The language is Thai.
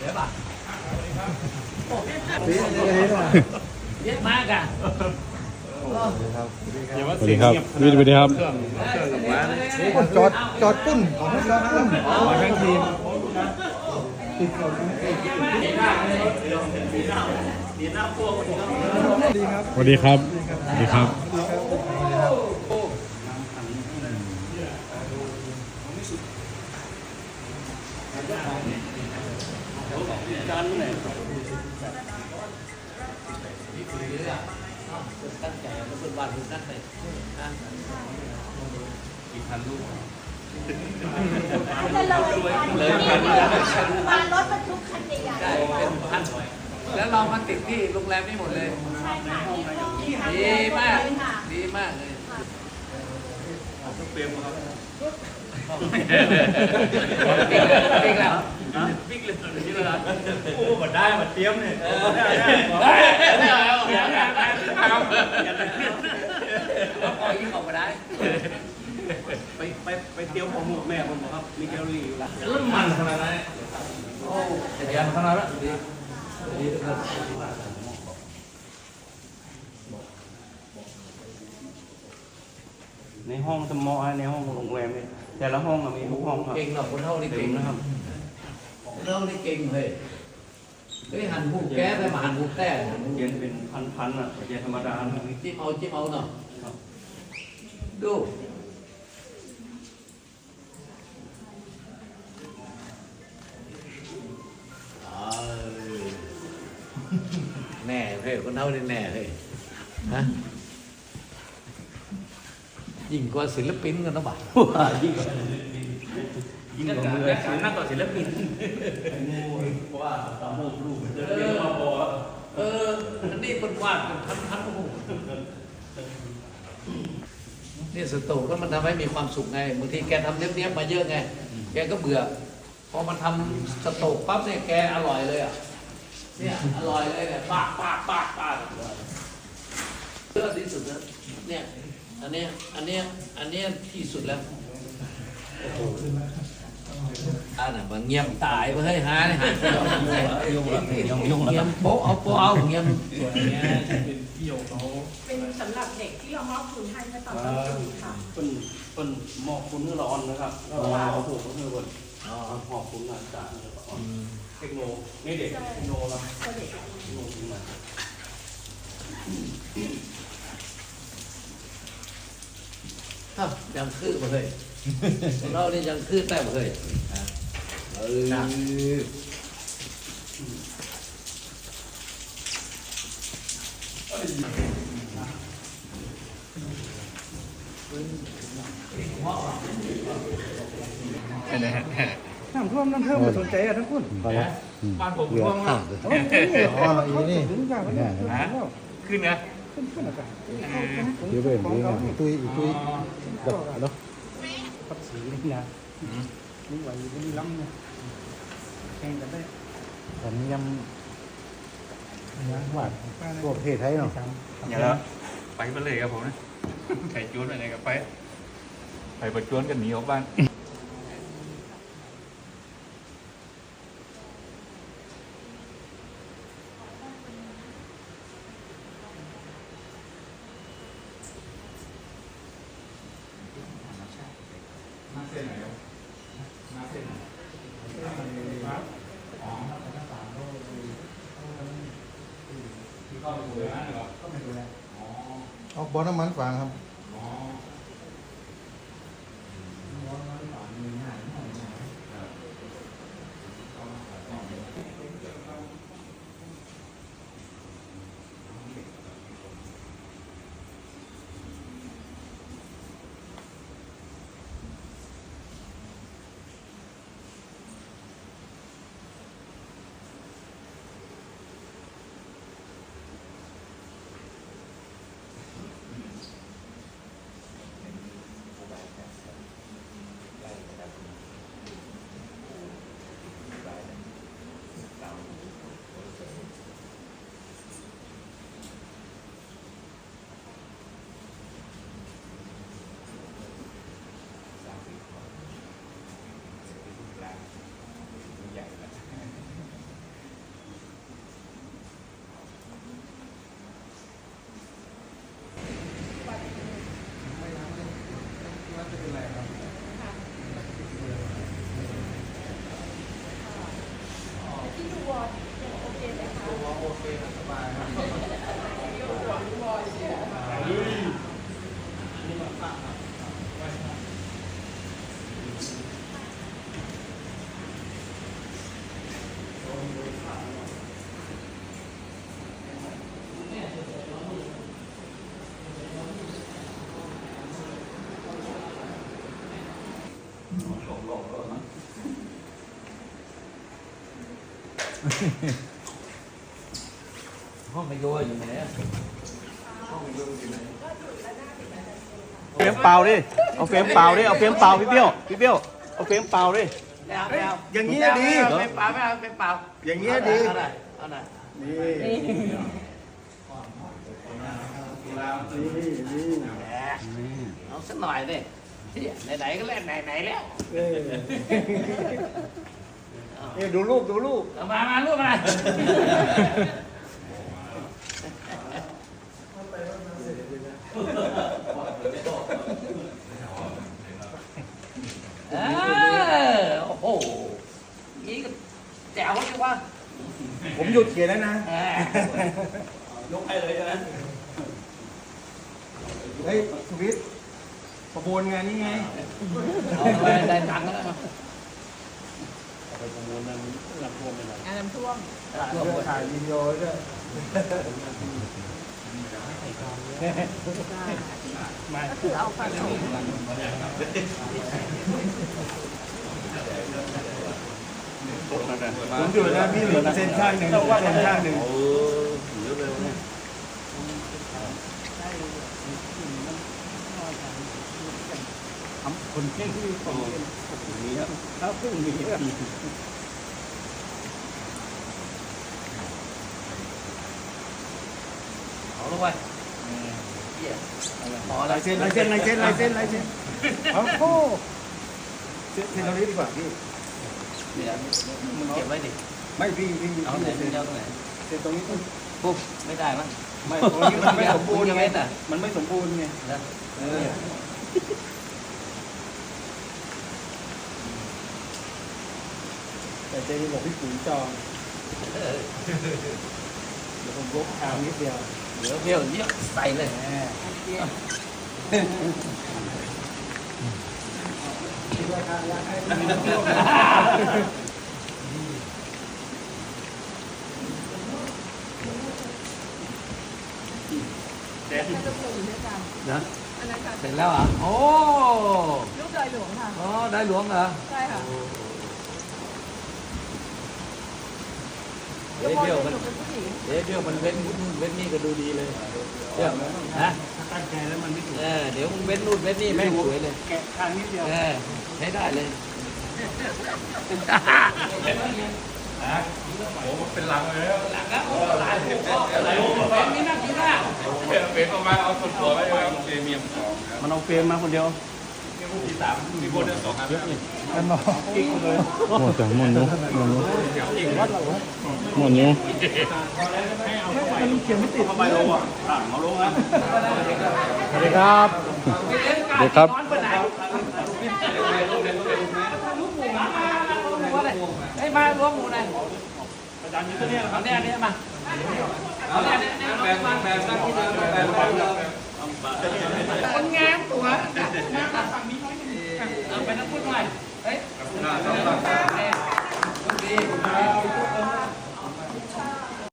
เยอะมากอะสวัสดีครับวิทย์สวัสดีครับจอดจอดปุ้นขอจอดปุ้นมาทั้งทีมดีครับสวัสดีครับสวัสดีครับ ตั้งใจแล้วเป็นวันตั้งใจนะจะเลยกันเลยมารถบรรทุกคันใหญ่ได้เป็นพันแล้วเรามาติดที่โรงแรมนี่หมดเลยๆใช่ค่ะที่ห้องดีมากเลยค่ะดีมากเลยปิ๊กแล้วบิ๊กเลยนี่เลยนะโอ้มาได้มาเตรียมเนี่ย ปล่อยยิ่งออกมาได้ไปไปไปเตรียมของหมวกแม่ผมบอกครับ มีแคลอรี่อยู่แล้วมันขนาดนั้นโอ้จะยันขนาดนั้นดีดีทุกคนในห้องสมอในห้องโรงแรมเนี่ยแต่ละห้องมีทุกห้องครับ เก่งหรอกคนเท่านี่เต็เก่มงนะนะคครัรับบคนเท่านี่เก่งเลย เฮ้ยหันหูแก้ไปมาหันหูแต่หันหูเย็นเป็นพันๆอะเย็นธรรมดานะจิ้มเอาจิ้มเอาเนาะครับดูแน่เฮ้ยคนเท่านี่แน่เฮ้ยฮะยิ่งกว่าศิลปินกันนะบ่ายิ่งกว่า ยิ่งกว่ามืออาชีพนักกว่าศิลปินเพราะว่าตามโมกรูปเจอเรียนมาพอเอออันนี้เป็นวาดเป็นพันพันโอ้โหนี่สตูก็มันทำให้มีความสุขไงบางทีแกทำเนี้ยบๆมาเยอะไง แกก็เบื่อ พอมาทำสตูปั๊บเนี่ยแกอร่อยเลยอะเนี่ยอร่อยเลยเนี่ยปากปากปากปากเลือกที่สุดแล้วเนี่ยอันเนี้ยอันเนี้ยอันเนี้ยที่สุดแล้วโอ้โห อันน่ะมันเงียบตายไปเฮ้ยหาเนี่ยหายุ่งละยุ่งยุ่งเงียบโป๊ะเอาโป๊ะเอาเงียบส่วนนี้เป็นพี่โยเขาเป็นสำหรับเด็กที่เรามอบทุนให้เมื่อตอนต้นปีค่ะเป็นเป็นหมอกคุณเพื่อร้อนนะครับแล้วเอาผูกเพื่อคนอ๋อหอกคุณอาจารย์เทคโนนี่เด็กเทคโนครับก็เด็กเทคโนขึ้นมาอ้าวยังคือมาเลย เราเนี่ยยังคือแต่มาเลยเออน้ำท่วมน้ำเพิ่มไม่สนใจอะทั้งคนไปล้วบ้านผมท่วมครับโอ้ยนี่เขาเขาถึงอย่างนี้ขึ้นนะขึ้นขึ้นอากาศเดี๋ยวเบิ่งของเดี๋ยวเขาตุ้ยตุ้ยแบบเนาะปัดสีนี่นะนี่ไหวอยู่นี่ล้ำเนี่ยแข่งกันได้ตอนนี้ยำยังหวานพวกเพศไทยเนาะอย่าแล้วไปมาเลยครับผมนะไข่จวนอะไรกับไปไปประจวนกันหนีออกบ้าน เอาบอน้ำมันฝางครับ โอเคสบายห้องไมโยอยู่ไหนอะห้อง ไมโยอยู่ไหนเฟรมเปล่าดิ เอาเฟรมเปล่าดิ เอาเฟรมเปล่าพี่เปี้ยวพี่เปี้ยว เอาเฟรมเปล่าดิไม่เอาไม่เอาอย่างนี้ไม่เดีไม่เอาเป็นเปล่าไม่เอาเป็นเปล่าอย่างนี้ดี เอาหน่อยเอาหน่อยนี่เอาสักหน่อยดิที่ไหนๆก็เล่นไหนๆแล้วนี่ดูรูปดูรูปเอามามาลูกมา เออโอ้โหนี่ก็แจ๋วจังวะผมหยุดเขียนแล้วนะ เออยกให้เลยใช่ไหมเฮ้ยสวิตประมูลงานนี้ไงเอาไปได้ตังค์แล้วนะงานน้ำท่วมรวมหมดถ่ายวิดีโอด้วย ก็คือเอาไปผมหยุดแล้วพี่เหลือเซ็นข้างหนึ่งเซ็นข้างหนึ่งคนเก่งที่ของมีครับถ้าเพิ่งมีครับเอา ลงไปเหี้ยพอแล้ลาวยเซ็นลายเซ็นลายเซ็นลายเซ็นลายเซ็นโอ้โหเซ็นเซ็นตรงนี้ดีกว่าพี่เดี๋ยวมึงเก็บไว้ดิไม่พี่พี่เอาไหนเซ็นเอาไหนเซ็นตรงนี้ปุ๊บไม่ได้มั้งไม่ตรงนี้มันไม่สมบูรณ์ยังไงไม่น่ะมันไม่สมบูรณ์ไงนะเออแต่เจนี่บอกพี่ปุ๋ยจองเออเดี๋ยวผมยกชามนิดเดียวเดี๋ยวเบี้ยวเยอะใส่เลยจะปลูกอยู่ด้วยกันนะอันนั้นค่ะเสร็จแล้วเหรอะโอ้ ลูกดอยหลวงค่ะ อ๋อ ได้หลวงเหรอ ใช่ค่ะ เดี๋ยวเบี้ยวมันหนูเป็นผู้หญิงเดี๋ยวเบี้ยวมันเว้นนู่นเว้นนี่ก็ดูดีเลยเบี้ยวนะถ้าตั้งใจแล้วมันไม่ถูกเออเดี๋ยวมึงเว้นนู่นเว้นนี่แม่งสวยเลยแกะทางนิดเดียวเออใช้ได้เลยโอ้เป็นลังเลยหลังก็โอ้หลายพวกก็หลายพวกเป็นนี่น่ากินมากเป็นเป็นประมาณเอาส่วนตัวไว้ครับเอเมียมสองครับมันเอาเฟรมมาคนเดียว ที่สามมีคนเดียวสองครับมันบอกกิ๊กเลยหมดจ้ะหมดเนาะหมดเนาะหมดเนาะมันเขียนไม่ติดเข้าไปลงอะต่างเขาลงอะสวัสดีครับเดี๋ยวครับไอ้มารวมหมู่หน่อยอาจารย์อยู่ตัวนี้เอาเนี่ยเนี่ยมาเอาเนี่ยเนี่ยแบ่งแบ่งแบ่งที่เดิมแบ่งแบ่งคนงามตัวมาฝั่งนี้น้อยนึงเอา ไปนักพูดหน่อยเฮ้ยดี